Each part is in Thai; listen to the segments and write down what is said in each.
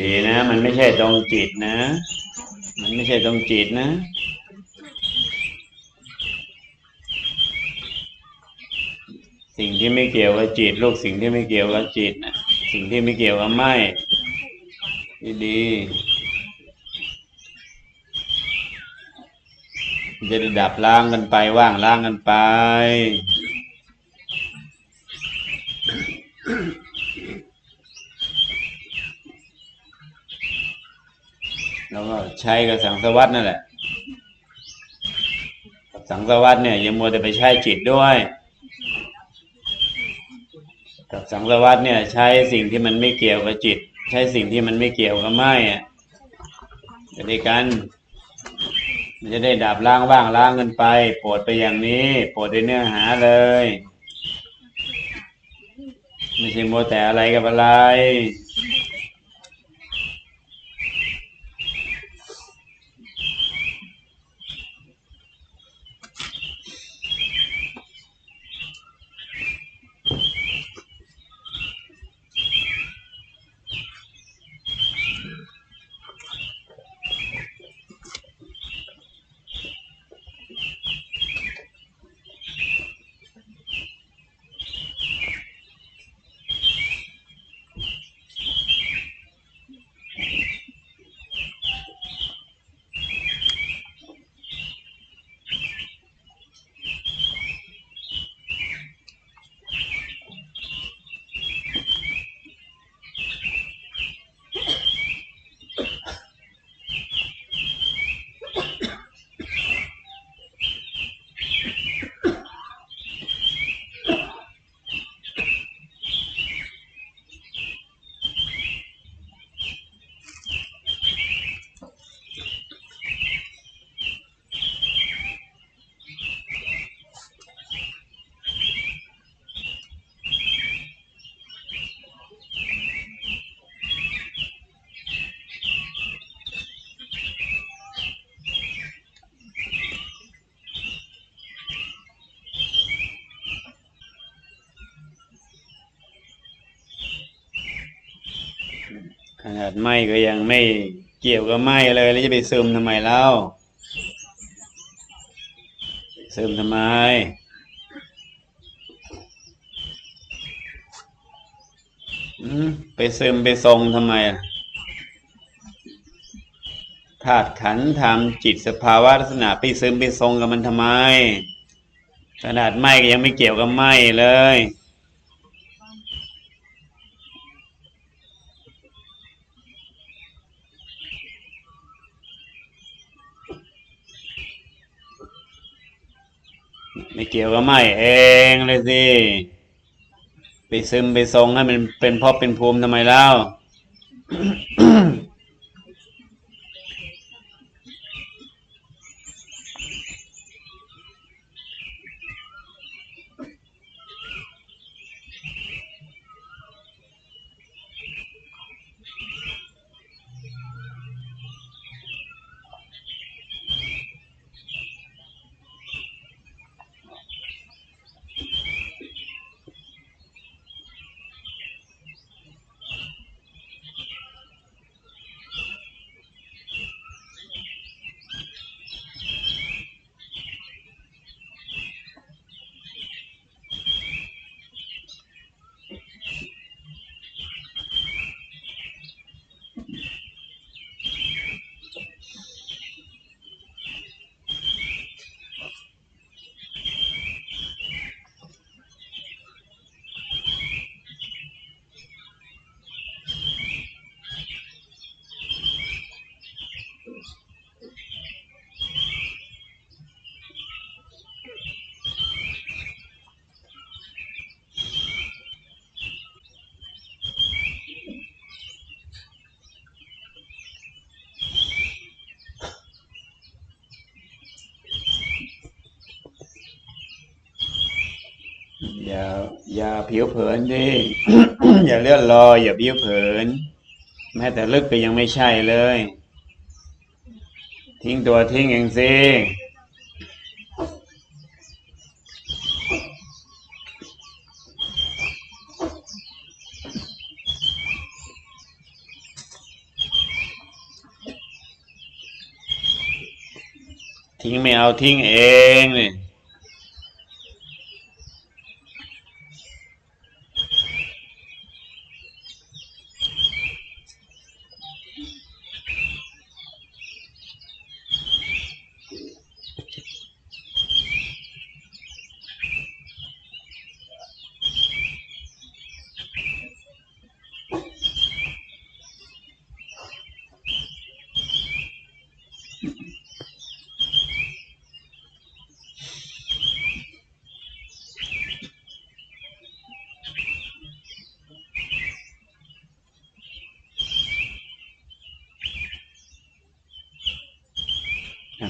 ดีๆนะ มันไม่ใช่ตรงจิตนะ มันไม่ใช่ตรงจิตนะสิ่งที่ไม่เกี่ยวกับจิตลูกสิ่งที่ไม่เกี่ยวกับจิตนะสิ่งที่ไม่เกี่ยวกับไม่ดีจะได้ดับล้างกันไปว่างล้างกันไป แล้วก็ใช้กับสังสวัสดนั่นแหละกับสังสวัสดเนี่ยยังมัวแต่ไปใช้จิตด้วยกับสังสวัสดเนี่ย ใช้สิ่งที่มันไม่เกี่ยวกับจิต ใช้สิ่งที่มันไม่เกี่ยวกับไม่อะจะได้กัน มันจะได้ดับล้างว่างล้างกันไปโปรดไปอย่างนี้โปรดในเนื้อหาเลยไม่ใช่มัวแต่อะไรกับอะไร ขนาดไหมก็ยังไม่เกี่ยวกับไหมเลยแล้วจะไปซึมทำไมเล่าซึมทำไมไปซึมไปทรงทำไมอะธาตุขันธ์ธรรมจิตสภาวะลักษณะไปซึมไปทรงกับมันทำไมขนาดไหมก็ยังไม่เกี่ยวกับไหมเลย กี่ยวกับไม่เองเลยสิไปซึมไปทรงให้มันเป็นพ่อเป็นภูมิทำไมแล้ว อย่าผิวเผินดิ อย่าเลื่อนลอย อย่าผิวเผิน แม้แต่ลึกก็ยังไม่ใช่เลย ทิ้งตัวทิ้งเองสิทิ้งไม่เอาทิ้งเองเลย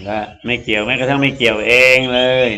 และไม่เกี่ยวแม้กระทั่งไม่เกี่ยวเองเลย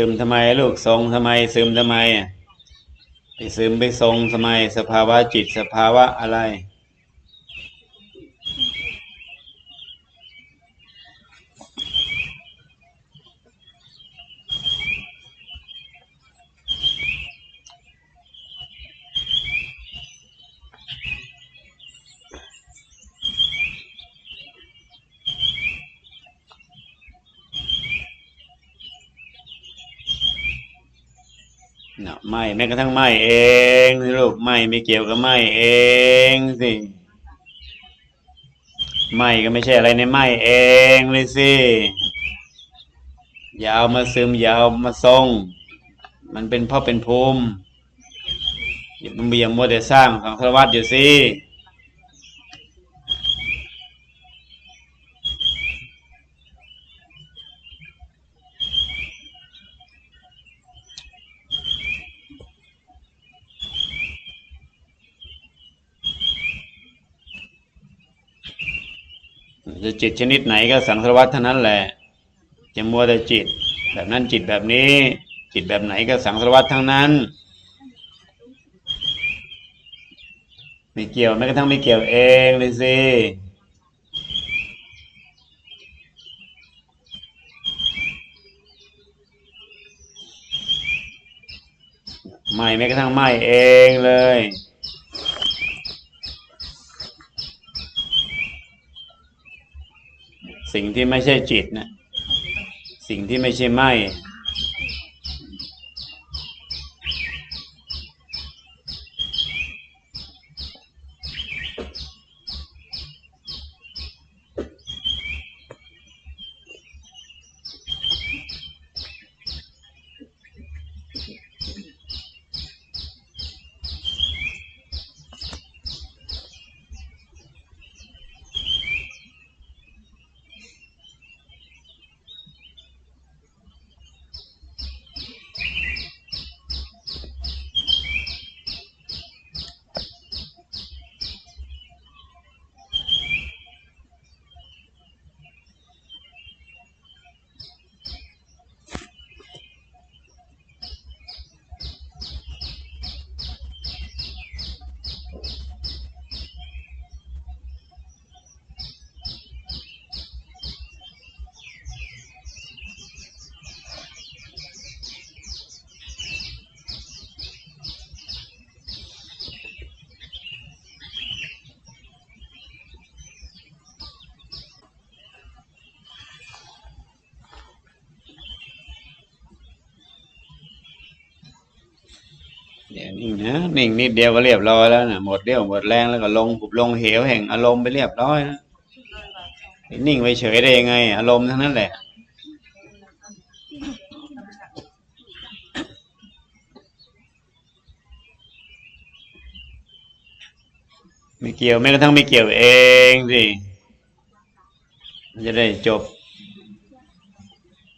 ซึมทำไมลูกทรงทำไม ซึมทำไมอะไปซึมไปทรงทำไม สภาวะจิตสภาวะอะไร นะไม่แม้กระทั่งไม่เองลูกไม่ไม่เกี่ยวกับไม่เองสิไม่ก็ไม่ใช่อะไรในไม่เองเลยสิอย่าเอามาซึมอย่าเอามาทรง มันเป็นพ่อเป็นภูมิอย่ามันอย่ามัวแต่สร้างของสารวัตรอยู่สิ จะจิตชนิดไหนก็สังสารวัตรเท่านั้นแหละจะมัวแต่จิต แบบนั้นจิตแบบนี้ จิตแบบไหนก็สังสารวัตรทั้งนั้นไม่เกี่ยวแม้กระทั่งไม่เกี่ยวเองเลยสิไม่แม้กระทั่งไม่เองเลย สิ่งที่ไม่ใช่จิตนะสิ่งที่ไม่ใช่ไม่ ยวนิ่งนะนิ่งนิดเดียวก็เรียบร้อยแล้วนะหมดเรี่ยวหมดแรงแล้วก็ลงหุบลงเหวแห่งอารมณ์ไปเรียบร้อยนะนิ่งไปเฉยได้ยังไง อารมณ์ทั้งนั้นแหละไม่เกี่ยวแม้กระทั่งไม่เกี่ยวเองสิจะได้จบ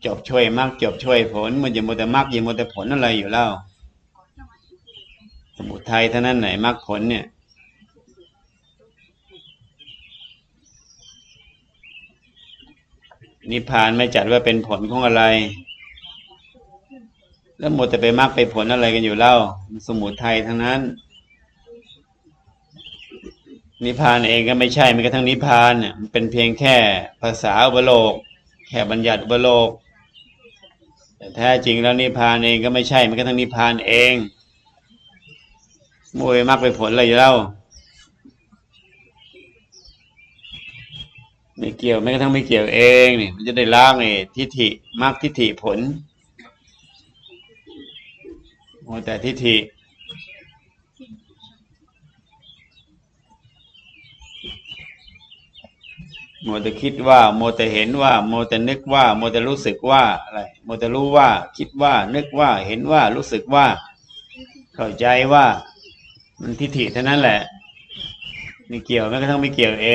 จบช่วยมรรคจบช่วยผลมันจะมัวแต่มรรคอยังมัวแต่ผลอะไรอยู่แล้ว มุทัยเท่านั้นไหนมรรคผลเนี่ย นิพพานไม่จัดว่าเป็นผลของอะไร แล้วหมดแต่ไปมรรคไปผลอะไรกันอยู่เล่า สมุทัยทั้งนั้น นิพพานเองก็ไม่ใช่มันก็ทั้งนิพพานเนี่ยมันเป็นเพียงแค่ภาษาอุปโลก แค่บัญญัติอุปโลกแต่แท้จริงแล้วนิพพานเองก็ไม่ใช่มันก็ทั้งนิพพานเอง มวยมรรคไปผลอะไรอยู่เล่าไม่เกี่ยวแม้กระทั่งไม่เกี่ยวเองนี่มันจะได้ล้างไอ้ทิฏฐิมรรคทิฏฐิผลโมแต่ทิฏฐิโมแต่คิดว่าโมแต่เห็นว่าโมแต่นึกว่าโมแต่รู้สึกว่าอะไรโมแต่รู้ว่า คิดว่า นึกว่าเห็นว่ารู้สึกว่า เข้าใจว่า มันทิฏฐิเท่านั้นแหละไม่เกี่ยวแม้กระทั่งไม่เกี่ยวเอ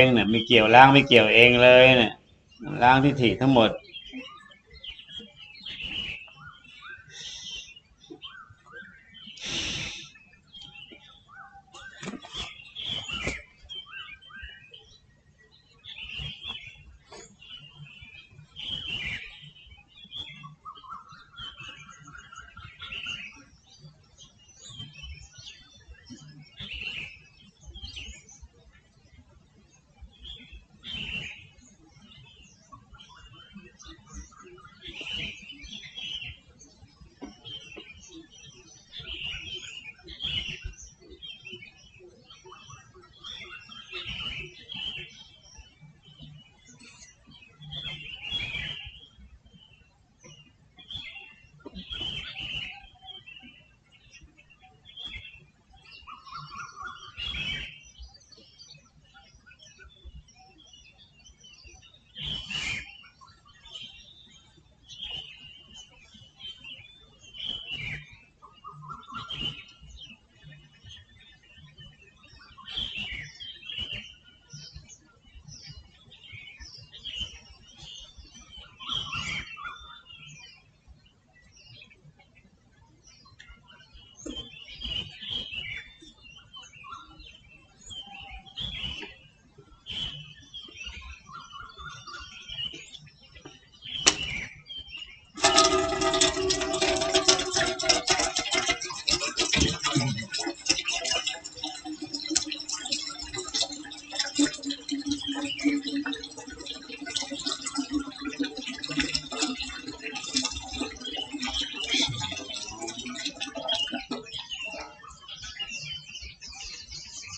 งเนี่ยไม่เกี่ยวล้างไม่เกี่ยวเองเลยเนี่ยล้างทิฏฐิทั้งหมด